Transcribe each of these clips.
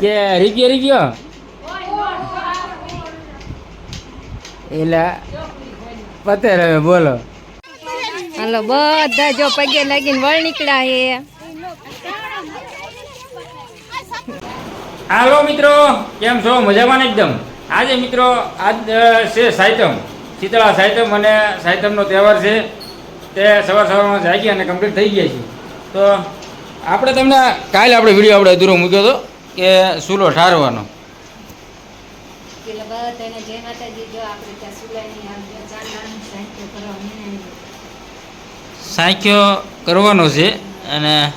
કે રીગ્યો રીગ્યો. એટલે પતે હવે બોલો. હાલો બધા જો પગે લાગીને વળ નીકળ્યા હે. હાલો મિત્રો કેમ છો? મજામાં એકદમ? આજે મિત્રો આજ છે સાયતમ. શીતળા સાયતમ અને સાયતમનો તહેવાર છે. તે સવાર સવારમાં જાગી અને કમ્પ્લીટ થઈ ગયા છે. તો આપણે તમને કાલે આપણે વીડિયો આપણે અધૂરો મૂક્યો હતો કે સુલો ઠારવાનો. સાંખ્યો કરવાનો છે અને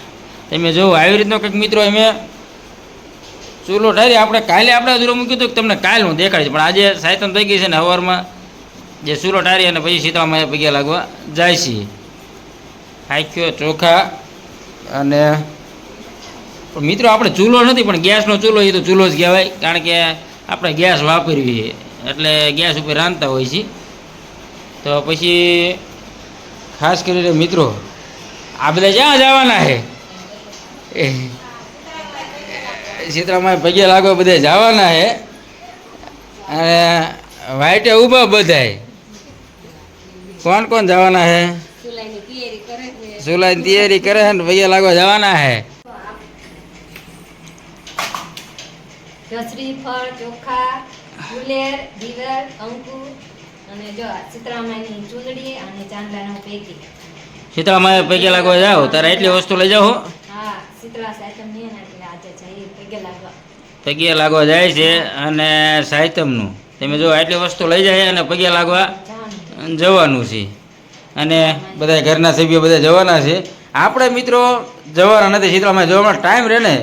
તમે જો આવી રીતનો કંઈક મિત્રો અમે ચૂલો ઠારી આપણે કાલે આપણે અધૂરો મૂક્યું હતું કે તમને કાલે હું દેખાડીશ. પણ આજે સાયતન થઈ ગઈ છે ને હવારમાં જે ચૂલો ઠારી અને પછી સીતામાં પગ્યા લાગવા જાય છે. સાંખ્યો ચોખા અને મિત્રો આપણે ચૂલો નથી પણ ગેસનો ચૂલો એ તો ચૂલો જ કહેવાય કારણ કે આપણે ગેસ વાપરવી એટલે ગેસ ઉપર રાંધતા હોય છે તો પછી ખાસ કરીને મિત્રો આ બધા ક્યાં જવાના છે? એ, સીતરામાં પગે લાગો બધે જવાના છે. અને વાઇટે ઊભા બધાય. કોણ કોણ જવાના છે? તૈયારી કરે તૈયારી કરે છે ને પગે લાગવા જવાના છે જો ફળ ચોખા ફુલેર દીવર અંકુર અને જો ચિત્રામાની ચૂંદડી અને ચાંદલાનું પેકી સીતરામાં પગે લાગવા જાઓ તારે એટલી વસ્તુ લઈ જાઓ હા. સાયતમ નહીં ને એટલે આજે જઈએ પગે લાગવા. પગે લાગવા જાય છે અને સાહિત્યમનું તમે જો આટલી વસ્તુ લઈ જાય અને પગે લાગવા જવાનું છે. અને બધા ઘરના સભ્યો બધા જવાના છે. આપણે મિત્રો જવાના નથી શીતળામાં જવામાં ટાઈમ રહે ને.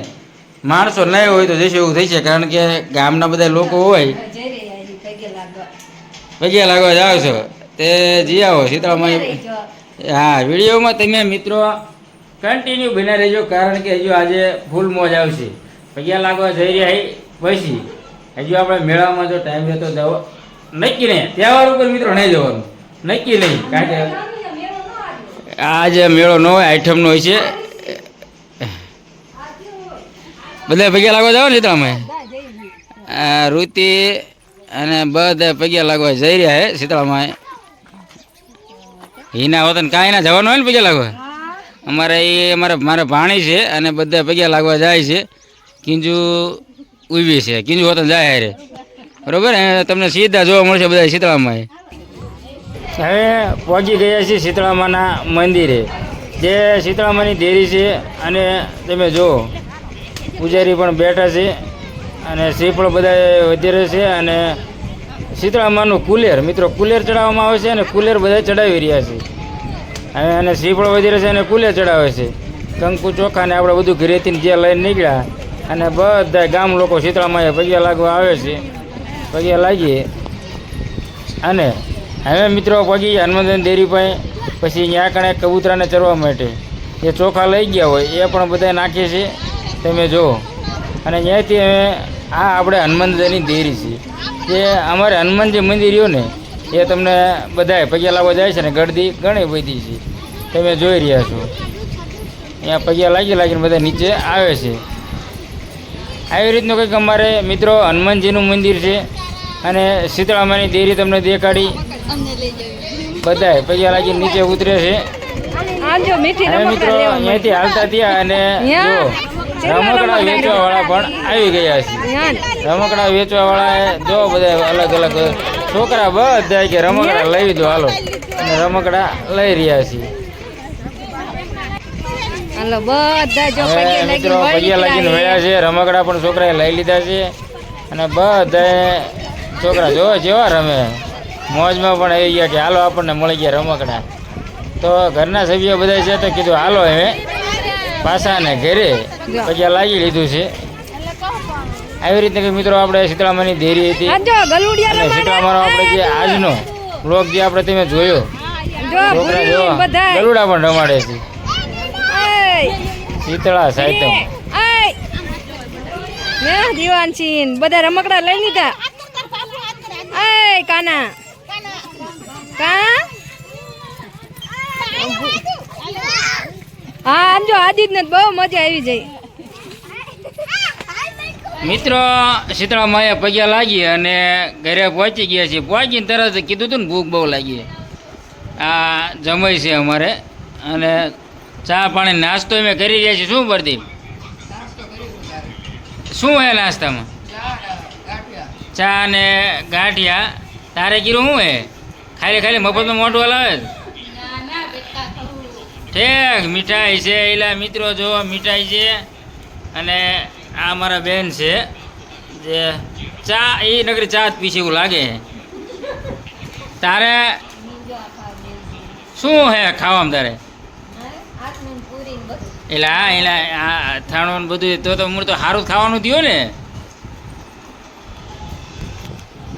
માણસો નહીં હોય તો જશે એવું થઈ છે કારણ કે ગામના બધા લોકો હોય. પગે લાગવા જાઓ છો. તે જી આવો શીતળામાં હા વિડીયોમાં તમે મિત્રો કન્ટિન્યુ બના રહેજો કારણ કે હજુ આજે ફૂલ મોજ આવશે. પગ્યા લાગવા જઈ રહ્યા પછી હજુ આપણે મેળામાં જો ટાઈમ રહેતો જવો નક્કી નહીં. તહેવાર ઉપર મિત્રો નહીં જવાનું. નક્કી નહીં. કારણ કે આજે મેળો ન હોય આઈટમનો હોય છે. બધા પગ્યા લાગવા જાવ ને શીતળામાં રૂતિ અને બધા પગ્યા લાગવા જઈ રહ્યા છે શીતળામાં. હિના વતન કાંઈ ના જવાનું હોય ને પગ્યા લાગવા. અમારે એ અમારે મારે ભાણી છે અને બધા પગ્યા લાગવા જાય છે. કિંજુ ઊભી છે. કિંજુ વતન જાય હારે. બરોબર? તમને સીધા જોવા મળશે બધા શીતળામાં હવે પહોંચી ગયા છીએ શીતળામાના મંદિરે. જે શીતળામાની દેરી છે અને તમે જુઓ, પૂજારી પણ બેઠા છે અને શ્રીફળ બધા વધારે છે અને શીતળામાનું કુલેર, મિત્રો, કુલેર ચડાવવામાં આવે છે અને કુલેર બધા ચડાવી રહ્યા છે. અને અને પણ વધારે છે અને કુલેર ચડાવે છે. કંકુ ચોખા ને આપણે બધું ઘરેથી જે લઈને નીકળ્યા અને બધા ગામ લોકો શીતળામાં પગે લાગવા આવે છે. પગે લાગીએ અને હવે મિત્રો પગી હનુમાન ડેરી પાસે પછી ત્યાં કણે કબૂતરાને ચરવા માટે. એ ચોખા લઈ ગયા હોય, એ પણ બધા નાખીએ છીએ તમે જુઓ. અને ત્યાંથી અમે આ આપણે હનુમાનદાની દેરી છે. જે અમારે હનુમાનજી મંદિર રહ્યું ને, એ તમને બધાય પગે લાવવા જાય છે ને ગળદી ઘણી બધી છે. તમે જોઈ રહ્યા છો. અહીંયા પગ્યા લાગી લાગીને બધા નીચે આવે છે. આવી રીતનું કંઈક અમારે મિત્રો હનુમાનજીનું મંદિર છે. અને શીતળામાની દેરી તમને દેખાડી. બધાય પૈયા નીચે ઉતરે છે. આજો મીઠી હવે મિત્રો અહીંયાથી હાલતા થયા અને રમકડા વેચવા વાળા પણ આવી ગયા છે. રમકડા વેચવા વાળા જો બધા અલગ અલગ છોકરા બધા કે રમકડા લઈ દો હાલો. અને રમકડા લઈ રહ્યા છીએ બધા મિત્રો વળી લાગીને વળ્યા છે. રમકડા પણ છોકરાએ લઈ લીધા છે. અને બધા છોકરા જો જેવા રમે. મોજમાં પણ આવી ગયા કે હાલો આપણને મળી ગયા રમકડા. તો ઘરના સભ્યો બધા છે તો કીધું હાલો હવે પાછા ને ઘરે પછી લાગી લીધું છે. આવી રીતે કે મિત્રો આપણે શીતળામાની ધેરી હતી. શીતળામાનો આપણે જે આજનો બ્લોગ જે આપણે તમે જોયો ગરુડા પણ રમાડે છે. શીતળા સાહિત્યમ એય. ને દીવાન છીન બધા રમકડા લઈ લીધા. કાના. કા? હા, આમ જો આદિત ને બહુ મજા આવી જાય. મિત્રો, શીતળામાએ પગ્યા લાગી અને ઘરે પહોંચી ગયા છીએ. પહોંચીને તરત કીધું હતું ને, ભૂખ બહુ લાગી. આ જમાય છે અમારે. અને ચા પાણી, નાસ્તો અમે કરી રહ્યા છીએ. શું પ્રદીપ? શું હે નાસ્તામાં? ચા ને ગાંઠિયા. તારે કીધું શું હે? ખાલી ખાલી મફતમાં મોઢું હલાવે ઠેક, મીઠાઈ છે. એલા મિત્રો જો મીઠાઈ છે. અને આ મારા બેન છે. જે ચા, એ નગરી ચા જ પીશે એવું લાગે. તારે શું હે ખાવામાં તારે? એટલે હા એટલે આ અથાણું બધું તો તો મૂળ તો સારું ખાવાનું થયું ને.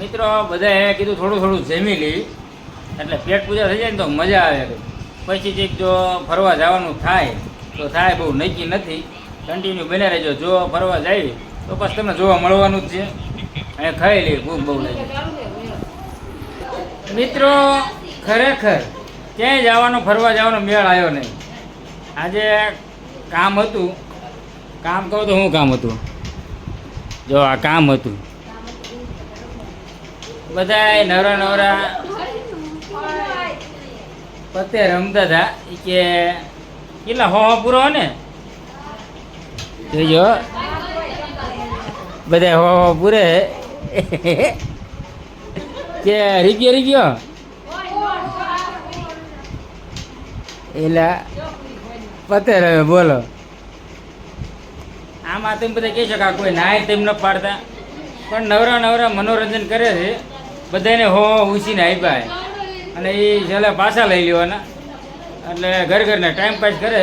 મિત્રો, બધાએ કીધું થોડું થોડું જમી લઈ એટલે પેટ પૂજા થઈ જાય ને તો મજા આવે પછી જે જો ફરવા જવાનું થાય, તો થાય બહુ નક્કી નથી. કન્ટિન્યુ બને રહેજો. જો ફરવા જાય, તો પછી તમને જોવા મળવાનું જ છે. અને ખાઈ લે ભૂખ બહુ લાગે. મિત્રો, ખરેખર ક્યાંય જવાનો, ફરવા જવાનો મેળ આવ્યો નહીં. આજે કામ હતું. કામ કહું તો શું કામ હતું? જો આ કામ હતું. બધા નવરા નવરા પતે રમતા હતા કે કેટલા હો પૂરો ને? જોઈજો બધા હો હો પૂરે કે રીગ્યો રીગ્યો? એલા પતે રમે બોલો. આમાં તમે બધા કહી શકો કોઈ નાય તેમ ન પાડતા. પણ નવરા નવરા મનોરંજન કરે છે. બધાને હો ઉછીને આપ્યા અને એ છેલ્લે પાછા લઈ લેવાના. એટલે ઘર ઘરને ટાઈમ પાસ કરે.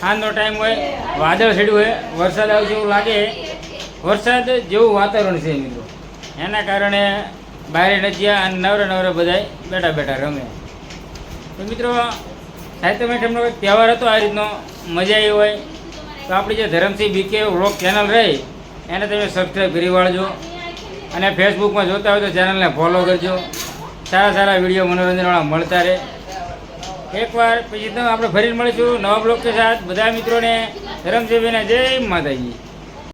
સાંજનો ટાઈમ હોય, વાદળ છેડ્યું હોય, વરસાદ આવે એવું લાગે. વરસાદ જેવું વાતાવરણ છે મિત્રો. એના કારણે બહાર નથી ગયા અને નવરા નવરા બધાય બેઠા બેઠા રમે. તો મિત્રો, સાહિત્ય મેઠમનો એક તહેવાર હતો, આ રીતનો મજા આવી હોય. તો આપણી જે ધરમસિંહ બીકે વ્લોગ ચેનલ રહી, એને તમે સબસ્ક્રાઈબ કરી વાળજો. અને ફેસબુકમાં જોતા હોય તો ચેનલને ફોલો કરજો. સારા સારા વીડિયો મનોરંજનવાળા મળતા રહે. એકવાર પછી તો આપણે ફરી મળીશું. નવા બ્લોગ કે સાથ. બધા મિત્રોને ધરમસિંહભાઈના જય માતાજી.